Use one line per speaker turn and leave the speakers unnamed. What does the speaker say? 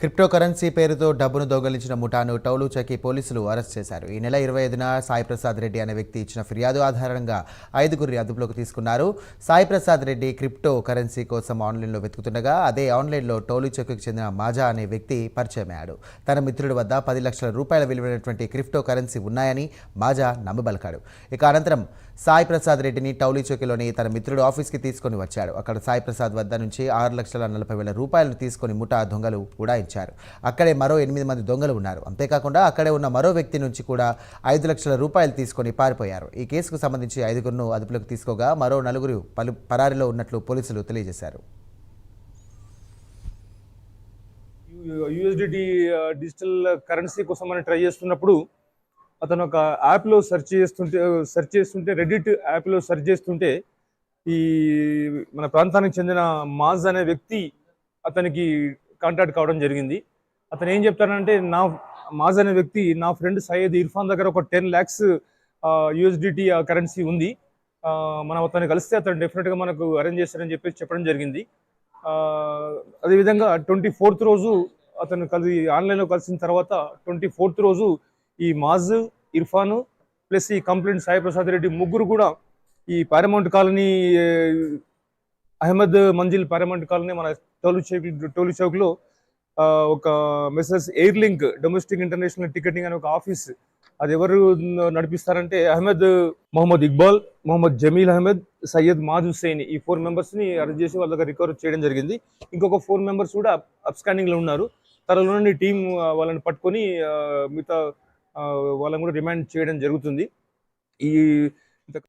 Crypto currency పేరుతో డబ్బును దొంగలించిన ముఠాను టౌలు చకి పోలీసులు అరెస్ట్ చేశారు. ఈ నెల ఇరవై ఐదున సాయి ప్రసాద్ రెడ్డి అనే వ్యక్తి ఇచ్చిన ఫిర్యాదు ఆధారంగా ఐదుగురిని అదుపులోకి తీసుకున్నారు. సాయి ప్రసాద్ రెడ్డి క్రిప్టో కరెన్సీ కోసం ఆన్లైన్లో వెతుకుతుండగా అదే ఆన్లైన్లో టోలు చక్కి చెందిన మాజా అనే వ్యక్తి పరిచయమయ్యాడు తన మిత్రుడి వద్ద పది లక్షల రూపాయల విలువైనటువంటి క్రిప్టో కరెన్సీ ఉన్నాయని మాజా నమ్మబలికాడు. ఇక అనంతరం సాయి ప్రసాద్ రెడ్డిని టౌలీ చౌకీలోని తన మిత్రుడు ఆఫీస్కి తీసుకొని వచ్చాడు. అక్కడ సాయి ప్రసాద్ వద్ద నుంచి ఆరు లక్షల నలభై వేల రూపాయలను తీసుకొని ముఠా దొంగలు ఉడాయించారు అక్కడే మరో ఎనిమిది మంది దొంగలు ఉన్నారు. అంతేకాకుండా అక్కడే ఉన్న మరో వ్యక్తి నుంచి కూడా ఐదు లక్షల రూపాయలు తీసుకొని పారిపోయారు. ఈ కేసుకు సంబంధించి ఐదుగురును అదుపులోకి తీసుకోగా మరో నలుగురు పలు పరారిలో ఉన్నట్లు పోలీసులు తెలియజేశారు.
యూఎస్డిటి డిజిటల్ కరెన్సీ కోసం మనం ట్రై చేస్తున్నప్పుడు అతను ఒక యాప్లో సెర్చ్ చేస్తుంటే సెర్చ్ చేస్తుంటే రెడిట్ యాప్లో సెర్చ్ చేస్తుంటే ఈ మన ప్రాంతానికి చెందిన మాజ్ అనే వ్యక్తి అతనికి కాంటాక్ట్ కావడం జరిగింది. అతను ఏం చెప్తానంటే నా మాజ్ అనే వ్యక్తి నా ఫ్రెండ్ సయ్యద్ ఇర్ఫాన్ దగ్గర ఒక టెన్ ల్యాక్స్ యూఎస్డిటి కరెన్సీ ఉంది. మనం అతన్ని కలిస్తే అతను డెఫినెట్గా మనకు అరేంజ్ చేస్తారని చెప్పేసి చెప్పడం జరిగింది. అదేవిధంగా ట్వంటీ ఫోర్త్ రోజు అతను కలిసి ఆన్లైన్లో కలిసిన తర్వాత ట్వంటీ ఫోర్త్ రోజు ఈ మాజ్ ఇర్ఫాన్ ప్లస్ ఈ కంప్లైంట్ సాయి ప్రసాద్ రెడ్డి ముగ్గురు కూడా ఈ Paramount colony Ahmed Manzil Paramount colony మన టోలు చౌక్ టోలు చౌక్లో ఒక messrs air link domestic international ticketing అనే ఒక ఆఫీస్ అది ఎవరు నడిపిస్తారంటే అహ్మద్ మొహమ్మద్ ఇక్బాల్ మొహమ్మద్ జమీల్ అహ్మద్ సయ్యద్ మాజ్ హుస్సేన్. ఈ ఫోర్ మెంబర్స్ని అరెస్ట్ చేసి వాళ్ళ దగ్గర రికవర్ చేయడం జరిగింది. ఇంకొక ఫోర్ మెంబర్స్ కూడా అప్స్కాండింగ్లో ఉన్నారు. త్వరలోనే టీం వాళ్ళని పట్టుకొని మిగతా వాళ్ళని కూడా రిమాండ్ చేయడం జరుగుతుంది. ఈ